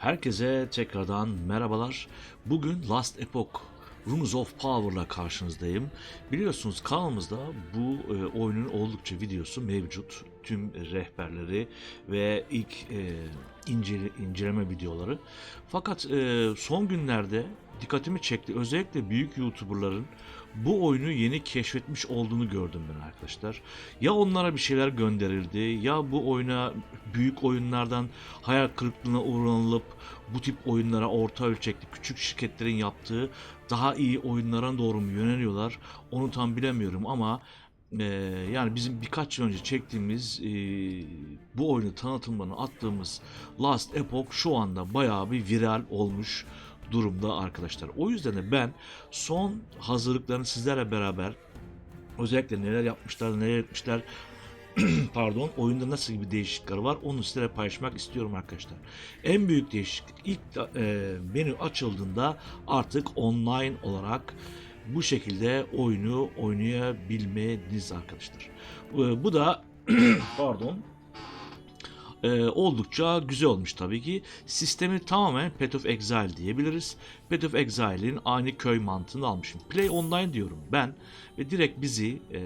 Herkese tekrardan merhabalar. Bugün Last Epoch Runes of Power'la karşınızdayım. Biliyorsunuz kanalımızda bu e, oyunun oldukça videosu mevcut. Tüm rehberleri ve ilk e, incele- inceleme videoları. Fakat e, son günlerde dikkatimi çekti. Özellikle büyük YouTuber'ların bu oyunu yeni keşfetmiş olduğunu gördüm ben arkadaşlar. Ya onlara bir şeyler gönderildi ya bu oyuna büyük oyunlardan hayal kırıklığına uğranılıp bu tip oyunlara orta ölçekli küçük şirketlerin yaptığı daha iyi oyunlara doğru mu yöneliyorlar onu tam bilemiyorum ama e, yani bizim birkaç yıl önce çektiğimiz e, bu oyunu tanıtımlarını attığımız Last Epoch şu anda bayağı bir viral olmuş durumda arkadaşlar. O yüzden de ben son hazırlıklarını sizlerle beraber özellikle neler yapmışlar, neler etmişler pardon oyunda nasıl bir değişiklikler var onu sizlere paylaşmak istiyorum arkadaşlar. En büyük değişiklik ilk e, menü açıldığında artık online olarak bu şekilde oyunu oynayabilmeniz arkadaşlar. E, bu da pardon e, oldukça güzel olmuş tabii ki. Sistemi tamamen Path of Exile diyebiliriz. Path of Exile'in aynı köy mantığını almışım. Play online diyorum ben ve direkt bizi e,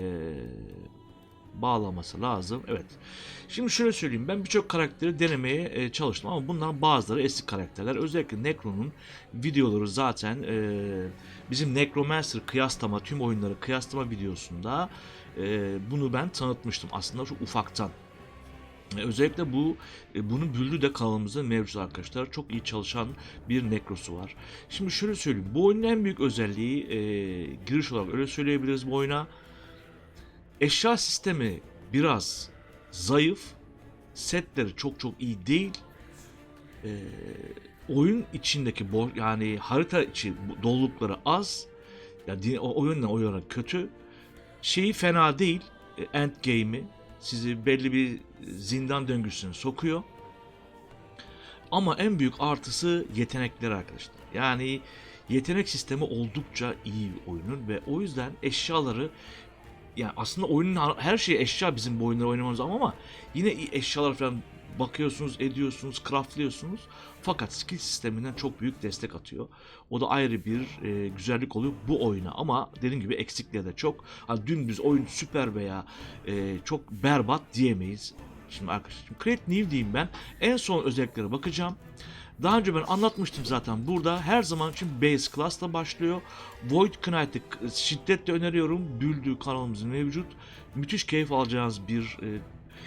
bağlaması lazım. Evet. Şimdi şöyle söyleyeyim. Ben birçok karakteri denemeye e, çalıştım ama bunların bazıları eski karakterler. Özellikle Necro'nun videoları zaten e, bizim Necromancer kıyaslama, tüm oyunları kıyaslama videosunda e, bunu ben tanıtmıştım. Aslında çok ufaktan. Özellikle bu e, bunun büllü de kanalımızda mevcut arkadaşlar. Çok iyi çalışan bir Necro'su var. Şimdi şöyle söyleyeyim. Bu oyunun en büyük özelliği e, giriş olarak öyle söyleyebiliriz bu oyuna. Eşya sistemi biraz zayıf. Setleri çok çok iyi değil. E, oyun içindeki bo yani harita içi dolulukları az. Ya o oyunla oyuna kötü. Şeyi fena değil. E, End game'i sizi belli bir zindan döngüsüne sokuyor. Ama en büyük artısı yetenekleri arkadaşlar. Yani yetenek sistemi oldukça iyi oyunun ve o yüzden eşyaları yani aslında oyunun her- her şey eşya bizim bu oyunları oynamamız ama yine eşyalar falan bakıyorsunuz, ediyorsunuz, craftlıyorsunuz. Fakat skill sisteminden çok büyük destek atıyor. O da ayrı bir e, güzellik oluyor bu oyuna ama dediğim gibi eksikleri de çok. Hani dümdüz oyun süper veya e, çok berbat diyemeyiz. Şimdi arkadaşlar şimdi Create New diyeyim ben. En son özelliklere bakacağım. Daha önce ben anlatmıştım zaten burada her zaman için base class'la başlıyor. Void Knight'ı şiddetle öneriyorum. Büldüğü kanalımızın mevcut. Müthiş keyif alacağınız bir e,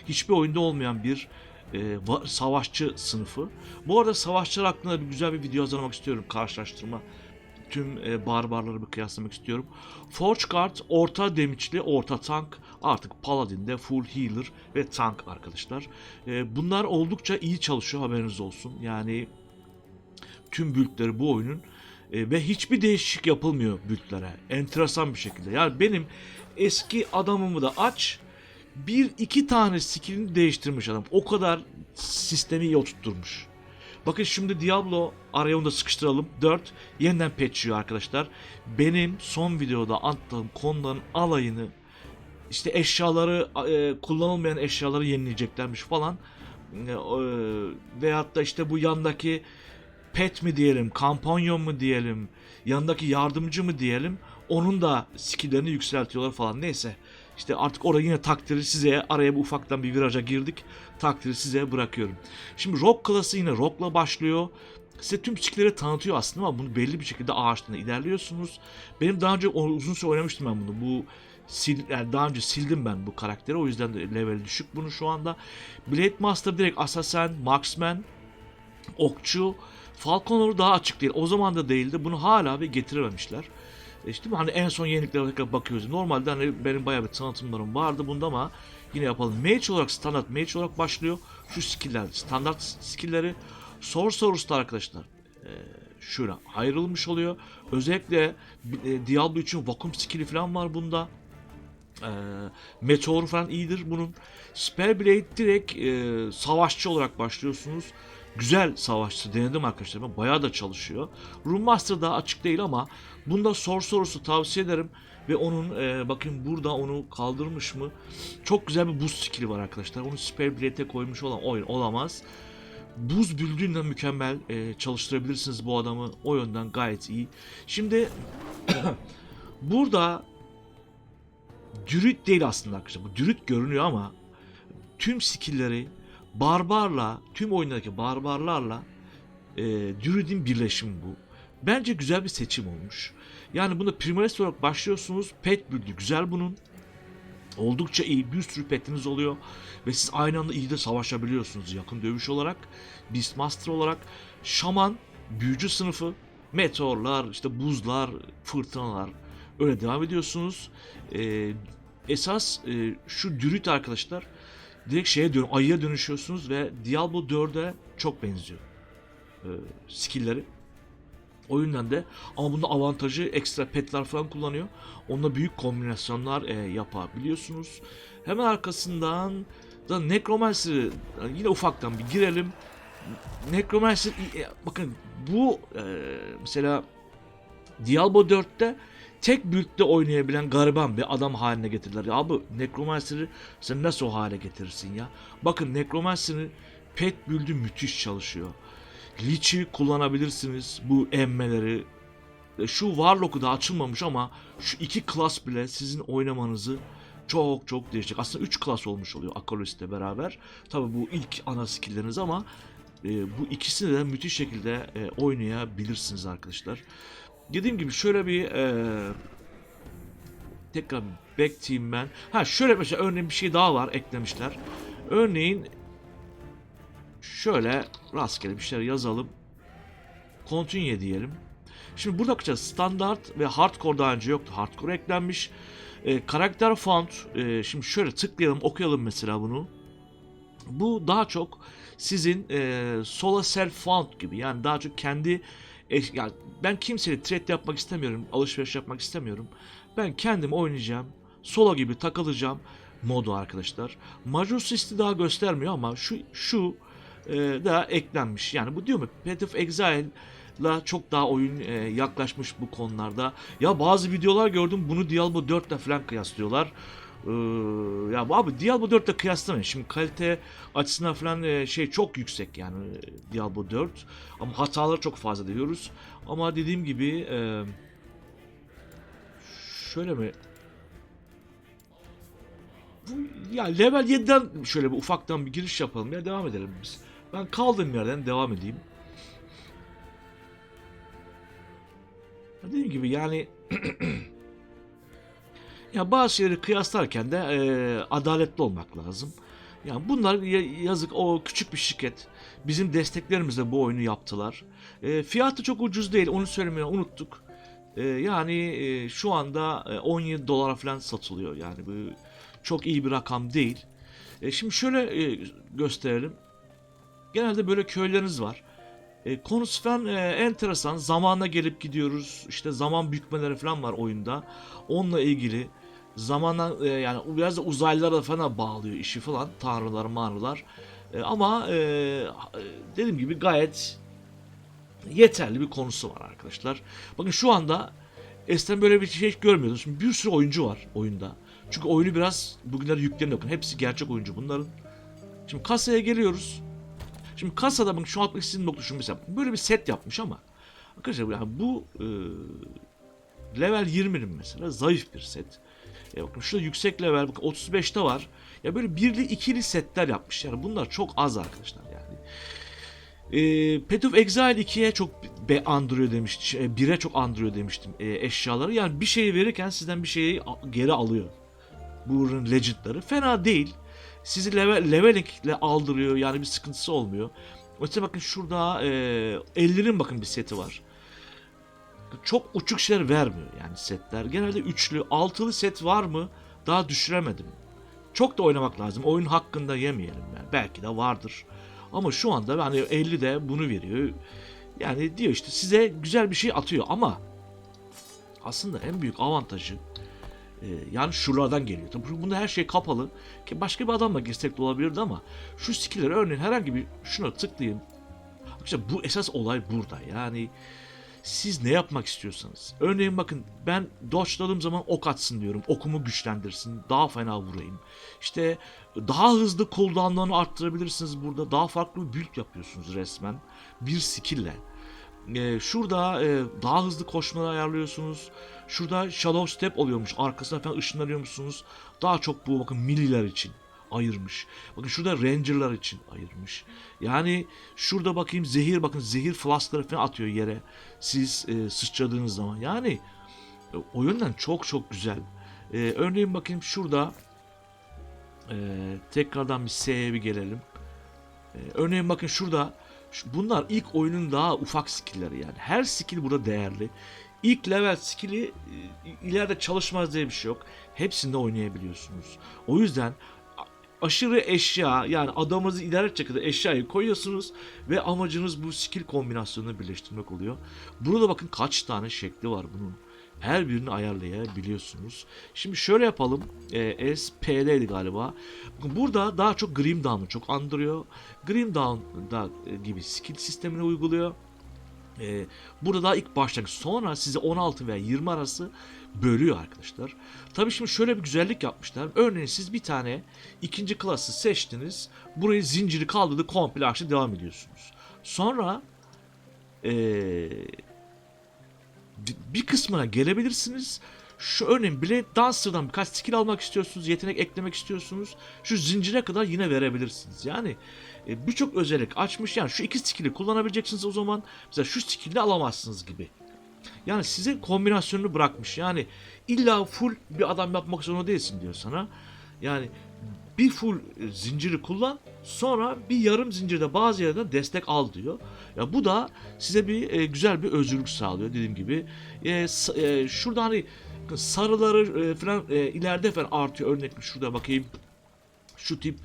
hiçbir oyunda olmayan bir e, va- savaşçı sınıfı. Bu arada savaşçılar hakkında bir güzel bir video hazırlamak istiyorum karşılaştırma. Tüm e, barbarları kıyaslamak istiyorum. Forge Guard orta damage'li orta tank. Artık Paladin'de full healer ve tank arkadaşlar. E, bunlar oldukça iyi çalışıyor haberiniz olsun. Yani tüm büyükleri bu oyunun e, ve hiçbir değişiklik yapılmıyor büyüklere. Enteresan bir şekilde. Yani benim eski adamımı da aç bir iki tane skillini değiştirmiş adam. O kadar sistemi iyi oturtturmuş. Bakın şimdi Diablo araya onu da sıkıştıralım. 4 yeniden patchliyor arkadaşlar. Benim son videoda attığım konuların alayını işte eşyaları e, kullanılmayan eşyaları yenileyeceklermiş falan. E, e, veyahut da işte bu yandaki pet mi diyelim, kampanyon mu diyelim, yanındaki yardımcı mı diyelim, onun da skilllerini yükseltiyorlar falan. Neyse. İşte artık orada yine takdiri size, araya bir ufaktan bir viraja girdik. Takdiri size bırakıyorum. Şimdi rock klası yine rockla başlıyor. Size tüm skillleri tanıtıyor aslında ama bunu belli bir şekilde ağaçtan ilerliyorsunuz. Benim daha önce uzun süre oynamıştım ben bunu. Bu sil, yani daha önce sildim ben bu karakteri. O yüzden de level düşük bunu şu anda. Blade Master direkt Assassin, Marksman, okçu. Falconer daha açık değil. O zaman da değildi. Bunu hala bir getirememişler. İşte hani en son yeniliklere tekrar bakıyoruz. Normalde hani benim bayağı bir tanıtımlarım vardı bunda ama yine yapalım. Mage olarak standart mage olarak başlıyor. Şu skill'ler standart skill'leri Sorcerer'da arkadaşlar e, şöyle ayrılmış oluyor. Özellikle e, Diablo için vakum skill'i falan var bunda. E, meteor falan iyidir bunun. Spellblade direkt e, savaşçı olarak başlıyorsunuz. Güzel savaşçı denedim arkadaşlar. Ben Bayağı da çalışıyor. Rune Master daha açık değil ama bunda Sorcerer'ı tavsiye ederim. Ve onun e, bakın burada onu kaldırmış mı? Çok güzel bir boost skill'i var arkadaşlar. Onu Spellblade'e koymuş olan oyun olamaz. buz büldüğünden mükemmel e, çalıştırabilirsiniz bu adamı. O yönden gayet iyi. Şimdi burada dürüt değil aslında arkadaşlar. Bu dürüt görünüyor ama tüm skill'leri barbarla, tüm oyundaki barbarlarla e, dürüdün birleşimi bu. Bence güzel bir seçim olmuş. Yani bunda primalist olarak başlıyorsunuz. Pet build'i güzel bunun. Oldukça iyi. Bir sürü petiniz oluyor. Ve siz aynı anda iyi de savaşabiliyorsunuz. Yakın dövüş olarak. Beastmaster olarak. Şaman. Büyücü sınıfı. Meteorlar, işte buzlar, fırtınalar. Öyle devam ediyorsunuz. Ee, esas e, şu dürüt arkadaşlar. Direkt şeye dön, ayıya dönüşüyorsunuz ve Diablo 4'e çok benziyor. Ee, skill'leri. O yüzden de ama bunda avantajı ekstra petler falan kullanıyor. Onunla büyük kombinasyonlar e, yapabiliyorsunuz. Hemen arkasından da Necromancer'ı yani yine ufaktan bir girelim. Necromancer e, bakın bu e, mesela Diablo 4'te tek build'de oynayabilen gariban bir adam haline getirdiler. Ya abi Necromancer'ı sen nasıl o hale getirirsin ya? Bakın Necromancer'ın pet build'ü müthiş çalışıyor. Lich'i kullanabilirsiniz bu emmeleri. E, Şu Warlock'u da açılmamış ama şu iki klas bile sizin oynamanızı çok çok değişecek. Aslında 3 klas olmuş oluyor Akalist'le beraber. Tabi bu ilk ana skill'leriniz ama e, bu ikisini de müthiş şekilde e, oynayabilirsiniz arkadaşlar. Dediğim gibi şöyle bir e, tekrar back ben. Ha şöyle mesela örneğin bir şey daha var eklemişler. Örneğin şöyle rastgele bir şeyler yazalım. Continue diyelim. Şimdi burada bakacağız. Standart ve hardcore daha önce yoktu. Hardcore eklenmiş. E, karakter font. e, şimdi şöyle tıklayalım okuyalım mesela bunu. Bu daha çok sizin e, solo self font gibi. Yani daha çok kendi eş- yani ben kimseyle trade yapmak istemiyorum. Alışveriş yapmak istemiyorum. Ben kendim oynayacağım. Solo gibi takılacağım modu arkadaşlar. Major Syst'i daha göstermiyor ama şu şu e, da eklenmiş. Yani bu diyor mu? Path of Exile'la çok daha oyun e, yaklaşmış bu konularda. Ya bazı videolar gördüm bunu Diablo 4'le falan kıyaslıyorlar. Ee, ya abi Diablo 4'le kıyaslamayın. Şimdi kalite açısından falan e, şey çok yüksek yani e, Diablo 4. Ama hataları çok fazla diyoruz. Ama dediğim gibi e, şöyle mi bu, ya level 7'den şöyle bir ufaktan bir giriş yapalım ya devam edelim biz. Ben kaldığım yerden devam edeyim. Dediğim gibi yani ya bazı şeyleri kıyaslarken de e, adaletli olmak lazım. Yani bunlar ya- yazık o küçük bir şirket. Bizim desteklerimizle bu oyunu yaptılar. E, fiyatı çok ucuz değil onu söylemeyi unuttuk. E, yani e, şu anda e, 17 dolara falan satılıyor yani bu çok iyi bir rakam değil. E, şimdi şöyle e, gösterelim. Genelde böyle köyleriniz var. E, konusu falan e, enteresan. Zamanla gelip gidiyoruz. İşte zaman bükmeleri falan var oyunda. Onunla ilgili zamana e, yani biraz da uzaylılara falan bağlıyor işi falan. Tanrılar, manrılar. E, ama e, dediğim gibi gayet yeterli bir konusu var arkadaşlar. Bakın şu anda eskiden böyle bir şey görmüyordum. Şimdi bir sürü oyuncu var oyunda. Çünkü oyunu biraz bugünlerde yüklerini bakın. Hepsi gerçek oyuncu bunların. Şimdi kasaya geliyoruz. Şimdi kasada bakın şu atmak istediğim nokta şu mesela. Böyle bir set yapmış ama. Arkadaşlar yani bu e, level 20'nin mesela zayıf bir set. E bakın şurada yüksek level bakın 35'te var. Ya böyle birli ikili setler yapmış. Yani bunlar çok az arkadaşlar yani. E, Path of Exile 2'ye çok be andırıyor demiştim. 1'e çok andırıyor demiştim e, eşyaları. Yani bir şeyi verirken sizden bir şeyi geri alıyor. Bu ürünün legendları. Fena değil. Sizi level, levelingle aldırıyor. Yani bir sıkıntısı olmuyor. Mesela bakın şurada e, 50'nin bakın bir seti var. Çok uçuk şeyler vermiyor yani setler. Genelde üçlü, altılı set var mı? Daha düşüremedim. Çok da oynamak lazım. Oyun hakkında yemeyelim yani. Belki de vardır. Ama şu anda hani 50 de bunu veriyor. Yani diyor işte size güzel bir şey atıyor ama aslında en büyük avantajı e, yani şuralardan geliyor. Tabii bunda her şey kapalı. Ki başka bir adamla girsek de olabilirdi ama şu skill'leri örneğin herhangi bir şuna tıklayayım. İşte bu esas olay burada. Yani siz ne yapmak istiyorsanız. Örneğin bakın ben dodge'ladığım zaman ok atsın diyorum. Okumu güçlendirsin. Daha fena vurayım. İşte daha hızlı cooldown'larını arttırabilirsiniz burada. Daha farklı bir build yapıyorsunuz resmen. Bir skill'le. Ee, şurada e, daha hızlı koşmaları ayarlıyorsunuz. Şurada shadow step oluyormuş. Arkasına falan ışınlanıyormuşsunuz. Daha çok bu bakın milliler için ayırmış. Bakın şurada rangerlar için ayırmış. Yani şurada bakayım zehir bakın zehir flaskları falan atıyor yere. Siz e, sıçradığınız zaman. Yani e, o çok çok güzel. E, örneğin bakayım şurada e, tekrardan bir S'ye bir gelelim. E, örneğin bakın şurada şu- bunlar ilk oyunun daha ufak skill'leri yani. Her skill burada değerli. İlk level skill'i e, ileride çalışmaz diye bir şey yok. Hepsinde oynayabiliyorsunuz. O yüzden aşırı eşya yani adamınızı idare edecek kadar eşyayı koyuyorsunuz ve amacınız bu skill kombinasyonunu birleştirmek oluyor. Burada bakın kaç tane şekli var bunun. Her birini ayarlayabiliyorsunuz. Şimdi şöyle yapalım. E, SP'deydi galiba. Bakın burada daha çok Grim Dawn'u çok andırıyor. Grim Dawn'da e, gibi skill sistemini uyguluyor. E, burada daha ilk başlangıç. Sonra size 16 veya 20 arası bölüyor arkadaşlar. Tabii şimdi şöyle bir güzellik yapmışlar. Örneğin siz bir tane ikinci klası seçtiniz. Burayı zinciri kaldırdı komple aşağı devam ediyorsunuz. Sonra eee, bir kısmına gelebilirsiniz. Şu örneğin Blade Dancer'dan birkaç skill almak istiyorsunuz, yetenek eklemek istiyorsunuz. Şu zincire kadar yine verebilirsiniz. Yani e, birçok özellik açmış. Yani şu iki skill'i kullanabileceksiniz o zaman. Mesela şu skill'i alamazsınız gibi. Yani size kombinasyonunu bırakmış. Yani illa full bir adam yapmak zorunda değilsin diyor sana. Yani bir full e, zinciri kullan sonra bir yarım zincirde bazı yerden destek al diyor. Ya bu da size bir e, güzel bir özgürlük sağlıyor dediğim gibi. E, e, şurada hani sarıları e, falan e, ileride falan artıyor. Örnek şurada bakayım. Şu tip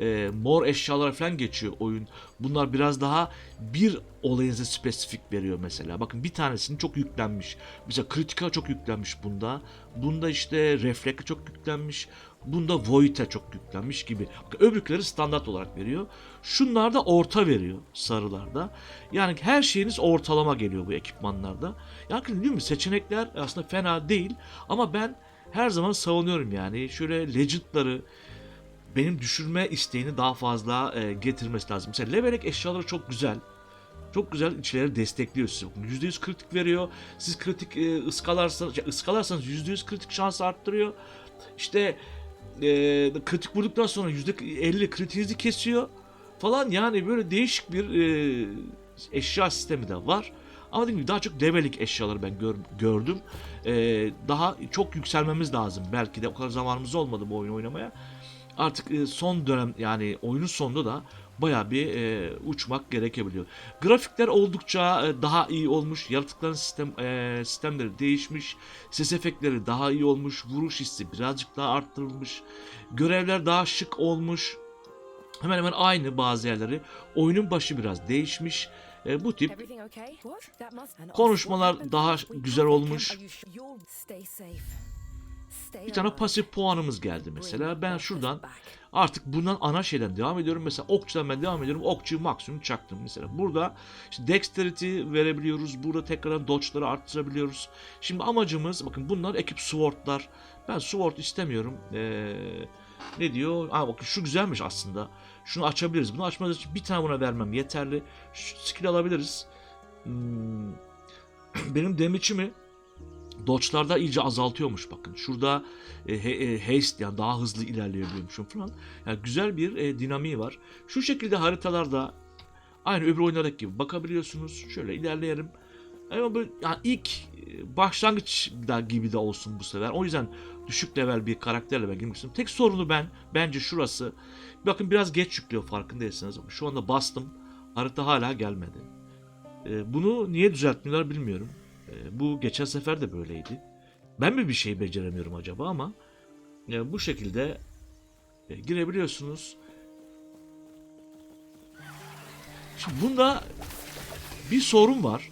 e, mor eşyalar falan geçiyor oyun. Bunlar biraz daha bir olayınıza spesifik veriyor mesela. Bakın bir tanesinin çok yüklenmiş. Mesela kritika çok yüklenmiş bunda. Bunda işte reflekse çok yüklenmiş. Bunda void'e çok yüklenmiş gibi. Öbürkleri standart olarak veriyor. Şunlar da orta veriyor sarılarda. Yani her şeyiniz ortalama geliyor bu ekipmanlarda. Yani değil mi seçenekler aslında fena değil ama ben her zaman savunuyorum yani. Şöyle legend'ları benim düşürme isteğini daha fazla e, getirmesi lazım. Mesela levelek eşyaları çok güzel. Çok güzel içleri destekliyor sizi. Bakın %100 kritik veriyor. Siz kritik e, ıskalarsanız, ya ıskalarsanız %100 kritik şansı arttırıyor. İşte e, kritik vurduktan sonra %50 kritiğinizi kesiyor falan yani böyle değişik bir e, eşya sistemi de var. Ama dediğim gibi daha çok levelik eşyaları ben gör- gördüm. E, daha çok yükselmemiz lazım. Belki de o kadar zamanımız olmadı bu oyunu oynamaya. Artık e, son dönem yani oyunun sonunda da bayağı bir e, uçmak gerekebiliyor. Grafikler oldukça e, daha iyi olmuş. Yaratıkların sistem e, sistemleri değişmiş. Ses efektleri daha iyi olmuş. Vuruş hissi birazcık daha arttırılmış. Görevler daha şık olmuş. Hemen hemen aynı bazı yerleri. Oyunun başı biraz değişmiş. E, bu tip Konuşmalar daha güzel olmuş. Bir tane pasif puanımız geldi mesela. Ben şuradan. Artık bundan ana şeyden devam ediyorum. Mesela okçudan ben devam ediyorum. Okçuyu maksimum çaktım mesela. Burada işte dexterity verebiliyoruz. Burada tekrardan dodge'ları arttırabiliyoruz. Şimdi amacımız bakın bunlar ekip sword'lar. Ben sword istemiyorum. Ee, ne diyor? Aa bakın şu güzelmiş aslında. Şunu açabiliriz. Bunu açmamız için bir tane buna vermem yeterli. Şu skill alabiliriz. Hmm, Benim damage'imi Dodge'larda iyice azaltıyormuş bakın. Şurada e, e, haste yani daha hızlı ilerleyebiliyormuşum falan. Yani güzel bir e, dinamiği var. Şu şekilde haritalarda aynı öbür oyunlardaki gibi bakabiliyorsunuz. Şöyle ilerleyelim. Ama böyle yani ilk e, başlangıç da gibi de olsun bu sefer. O yüzden düşük level bir karakterle ben girmiştim. Tek sorunu ben bence şurası. Bakın biraz geç yüklüyor farkındaysanız. Şu anda bastım. Harita hala gelmedi. E, bunu niye düzeltmiyorlar bilmiyorum. E, bu geçen sefer de böyleydi. Ben mi bir şey beceremiyorum acaba ama e, bu şekilde e, girebiliyorsunuz. Şimdi bunda bir sorun var.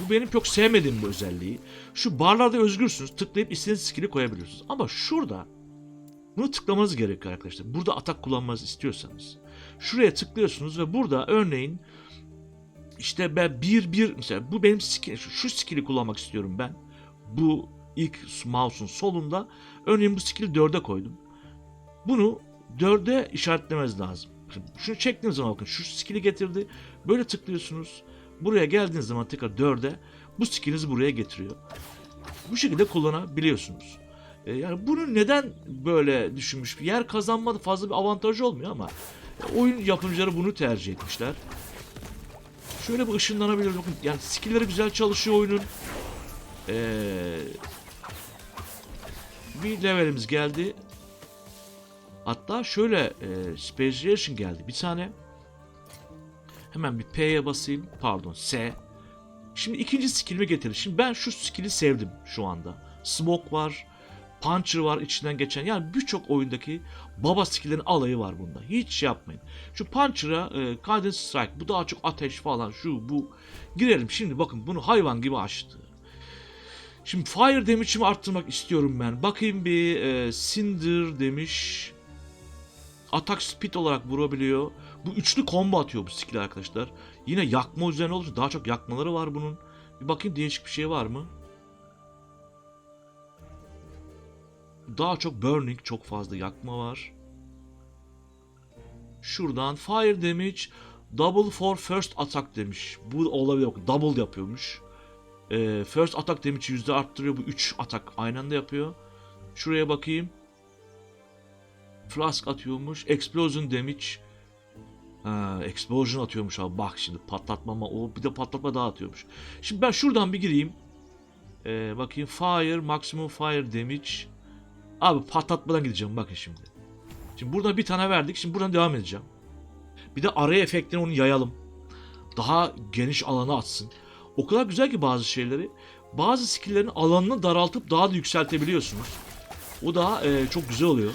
Bu benim çok sevmediğim bu özelliği. Şu barlarda özgürsünüz. Tıklayıp istediğiniz skill'i koyabiliyorsunuz. Ama şurada bunu tıklamanız gerekiyor arkadaşlar. Burada atak kullanmanızı istiyorsanız. Şuraya tıklıyorsunuz ve burada örneğin işte ben bir bir mesela bu benim skill, şu, skill'i kullanmak istiyorum ben. Bu ilk mouse'un solunda. Örneğin bu skill'i 4'e koydum. Bunu 4'e işaretlemeniz lazım. Şimdi şunu çektiğiniz zaman bakın şu skill'i getirdi. Böyle tıklıyorsunuz. Buraya geldiğiniz zaman tekrar 4'e bu skill'inizi buraya getiriyor. Bu şekilde kullanabiliyorsunuz. E, yani bunu neden böyle düşünmüş? Yer kazanmada fazla bir avantajı olmuyor ama oyun yapımcıları bunu tercih etmişler. Şöyle bir ışınlanabilir. Bakın yani skill'leri güzel çalışıyor oyunun. Ee, bir levelimiz geldi. Hatta şöyle e, specialization geldi. Bir tane hemen bir P'ye basayım. Pardon S. Şimdi ikinci skill'imi getirdi. Şimdi ben şu skill'i sevdim şu anda. Smoke var. Puncher var içinden geçen. Yani birçok oyundaki baba skill'lerin alayı var bunda. Hiç yapmayın. Şu Puncher'a e, Cadence Strike. Bu daha çok ateş falan şu bu. Girelim. Şimdi bakın bunu hayvan gibi açtı. Şimdi Fire damage'imi arttırmak istiyorum ben. Bakayım bir e, Cinder demiş. Atak speed olarak vurabiliyor. Bu üçlü combo atıyor bu skill arkadaşlar. Yine yakma üzerine olursa daha çok yakmaları var bunun. Bir bakayım değişik bir şey var mı? Daha çok burning, çok fazla yakma var. Şuradan fire damage, double for first attack demiş. Bu olabilir. Bakın, Double yapıyormuş. Ee, first attack damage'i yüzde arttırıyor. Bu 3 atak aynı anda yapıyor. Şuraya bakayım. Flask atıyormuş. Explosion damage. Ha, explosion atıyormuş abi. Bak şimdi patlatmama o bir de patlatma daha atıyormuş. Şimdi ben şuradan bir gireyim. Ee, bakayım fire maximum fire damage. Abi patlatmadan gideceğim bakın şimdi. Şimdi buradan bir tane verdik. Şimdi buradan devam edeceğim. Bir de araya efektini onu yayalım. Daha geniş alana atsın. O kadar güzel ki bazı şeyleri. Bazı skill'lerin alanını daraltıp daha da yükseltebiliyorsunuz. O da e, çok güzel oluyor.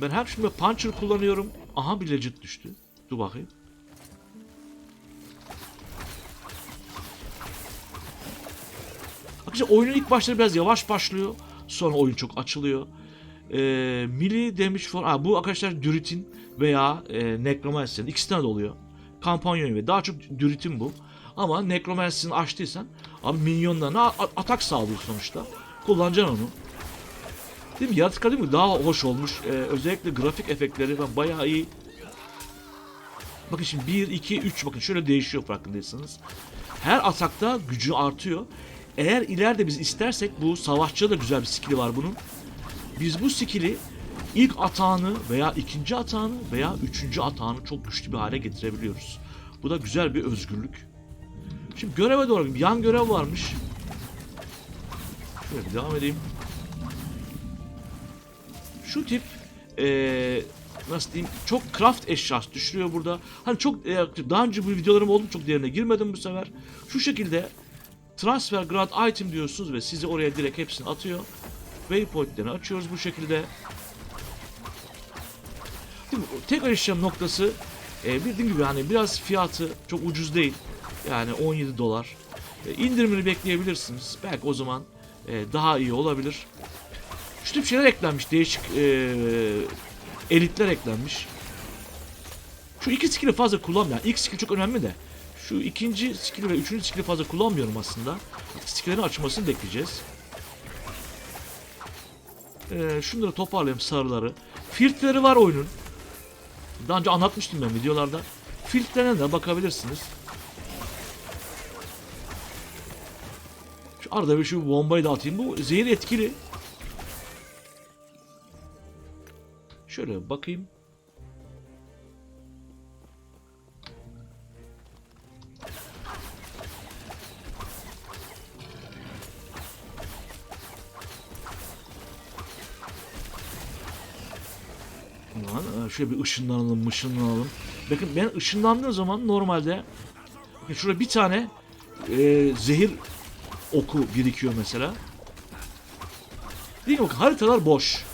Ben hep şimdi puncher kullanıyorum. Aha bir legit düştü. Dur bakayım. Arkadaşlar oyunun ilk başları biraz yavaş başlıyor. Sonra oyun çok açılıyor. Ee, Mili damage for... Ha, bu arkadaşlar Dürüt'in veya e, Necromancer'ın ikisinden de oluyor. Kampanya yönü ve daha çok Dürüt'in bu. Ama Necromancer'ını açtıysan abi minyonlarına atak sağlıyor sonuçta. Kullanacaksın onu. Değil mi? Yaratıklar değil mi? Daha hoş olmuş. Ee, özellikle grafik efektleri ben bayağı iyi. Bakın şimdi 1, 2, 3 bakın şöyle değişiyor farkındaysanız. Her atakta gücü artıyor. Eğer ileride biz istersek bu savaşçıda da güzel bir skill'i var bunun. Biz bu skill'i ilk atağını veya ikinci atağını veya üçüncü atağını çok güçlü bir hale getirebiliyoruz. Bu da güzel bir özgürlük. Şimdi göreve doğru bir yan görev varmış. Şöyle devam edeyim. Şu tip eee nasıl diyeyim çok craft eşyası düşürüyor burada. Hani çok e, daha önce bu videolarım oldu çok derine girmedim bu sefer. Şu şekilde transfer grad item diyorsunuz ve sizi oraya direkt hepsini atıyor. Waypoint'lerini açıyoruz bu şekilde. Tekrar işlem noktası e, bildiğim gibi hani biraz fiyatı çok ucuz değil. Yani 17 dolar. E, indirimini bekleyebilirsiniz. Belki o zaman e, daha iyi olabilir. Şu tip şeyler eklenmiş. Değişik e, elitler eklenmiş. Şu iki skill'i fazla kullanmıyorum. Yani ilk skill çok önemli de. Şu ikinci skill ve üçüncü skill'i fazla kullanmıyorum aslında. Artık skill'lerin açmasını bekleyeceğiz. Ee, şunları toparlayayım sarıları. Filtreleri var oyunun. Daha önce anlatmıştım ben videolarda. Filtrelerine de bakabilirsiniz. Şu arada bir şu bombayı da atayım. Bu zehir etkili. Şöyle bakayım. Şöyle bir ışınlanalım, ışınlanalım. Bakın ben ışınlandığım zaman normalde şurada bir tane e, zehir oku birikiyor mesela. Değil mi? Bakın haritalar boş.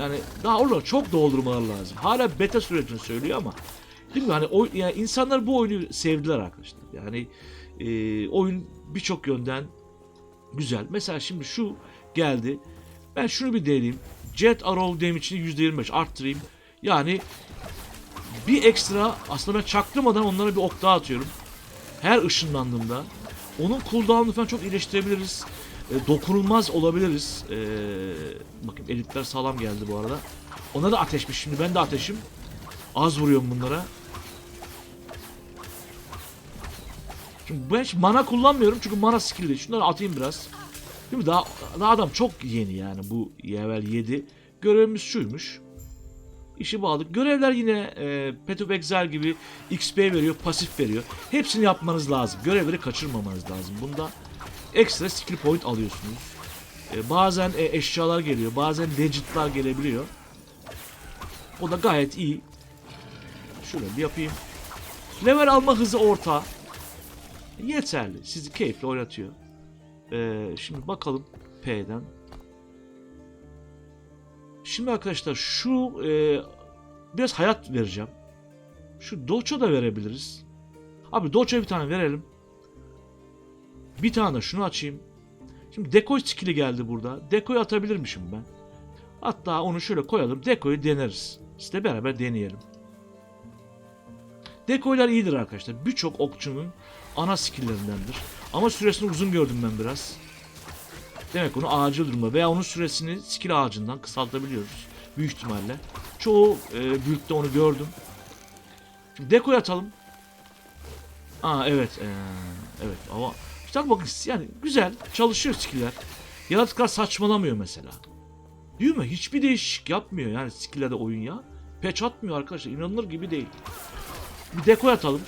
Yani daha oraları çok doldurmalar lazım. Hala beta sürecini söylüyor ama değil mi? Hani o, yani insanlar bu oyunu sevdiler arkadaşlar. Yani e, oyun birçok yönden güzel. Mesela şimdi şu geldi. Ben şunu bir deneyeyim. Jet Arrow damage'ini %25 arttırayım. Yani bir ekstra aslında ben çaktırmadan onlara bir ok daha atıyorum. Her ışınlandığımda. Onun cooldown'unu falan çok iyileştirebiliriz. E, dokunulmaz olabiliriz. E, bakın elitler sağlam geldi bu arada. Ona da ateşmiş şimdi ben de ateşim. Az vuruyorum bunlara. Şimdi ben hiç mana kullanmıyorum çünkü mana skill. Şunları atayım biraz. Şimdi daha, daha adam çok yeni yani bu level 7. Görevimiz şuymuş. İşi bağladık. Görevler yine e, Path of gibi XP veriyor, pasif veriyor. Hepsini yapmanız lazım. Görevleri kaçırmamanız lazım. Bunda ekstra skill point alıyorsunuz. E, bazen e, eşyalar geliyor, bazen legitler gelebiliyor. O da gayet iyi. Şöyle bir yapayım. Level alma hızı orta. Yeterli. Sizi keyifle oynatıyor. Ee, şimdi bakalım P'den. Şimdi arkadaşlar şu e, biraz hayat vereceğim. Şu Doço da verebiliriz. Abi Doço'ya bir tane verelim. Bir tane şunu açayım. Şimdi dekoy skill'i geldi burada. Dekoy atabilirmişim ben. Hatta onu şöyle koyalım. Dekoyu deneriz. İşte beraber deneyelim. Dekoylar iyidir arkadaşlar. Birçok okçunun ana skill'lerindendir. Ama süresini uzun gördüm ben biraz. Demek onu acil durumda veya onun süresini skill ağacından kısaltabiliyoruz. Büyük ihtimalle. Çoğu e, büyükte onu gördüm. Şimdi dekoy atalım. Aa evet. e, evet ama işte bakın yani güzel çalışıyor skill'ler. Yaratıklar saçmalamıyor mesela. Değil mi? Hiçbir değişik yapmıyor yani skill'lerde oyun ya. Patch atmıyor arkadaşlar. İnanılır gibi değil. Bir dekoy atalım.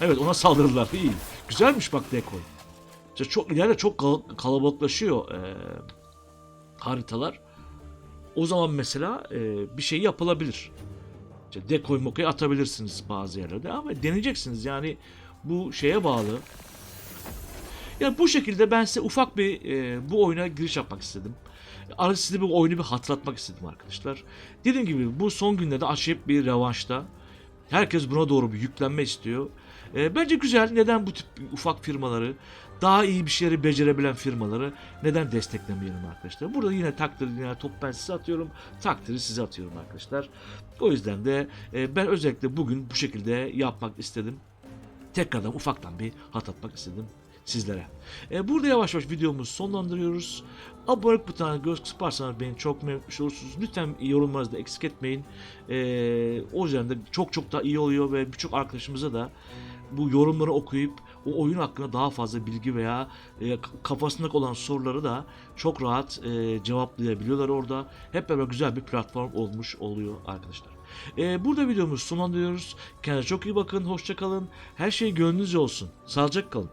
Evet ona saldırırlar. İyi. Güzelmiş bak dekoy. İşte çok ileride çok kal- kalabalıklaşıyor eee, haritalar. O zaman mesela eee, bir şey yapılabilir. İşte dekoy mokoy atabilirsiniz bazı yerlerde ama deneyeceksiniz yani bu şeye bağlı. Yani bu şekilde ben size ufak bir eee, bu oyuna giriş yapmak istedim. Arada size bu oyunu bir hatırlatmak istedim arkadaşlar. Dediğim gibi bu son günlerde acayip bir revanşta. Herkes buna doğru bir yüklenme istiyor. E, bence güzel. Neden bu tip ufak firmaları, daha iyi bir şeyleri becerebilen firmaları neden desteklemeyelim arkadaşlar? Burada yine takdir yine top ben size atıyorum. Takdiri size atıyorum arkadaşlar. O yüzden de e, ben özellikle bugün bu şekilde yapmak istedim. Tekrardan ufaktan bir hatırlatmak istedim sizlere. E, burada yavaş yavaş videomuzu sonlandırıyoruz. Abonelik butonuna göz kısparsanız beni çok memnun olursunuz. Lütfen yorumlarınızı da eksik etmeyin. E, o yüzden de çok çok daha iyi oluyor ve birçok arkadaşımıza da bu yorumları okuyup o oyun hakkında daha fazla bilgi veya e, kafasındaki olan soruları da çok rahat e, cevaplayabiliyorlar orada. Hep beraber güzel bir platform olmuş oluyor arkadaşlar. E, burada videomuzu sonlandırıyoruz. Kendinize çok iyi bakın, hoşça kalın. Her şey gönlünüzce olsun. Sağlıcakla kalın.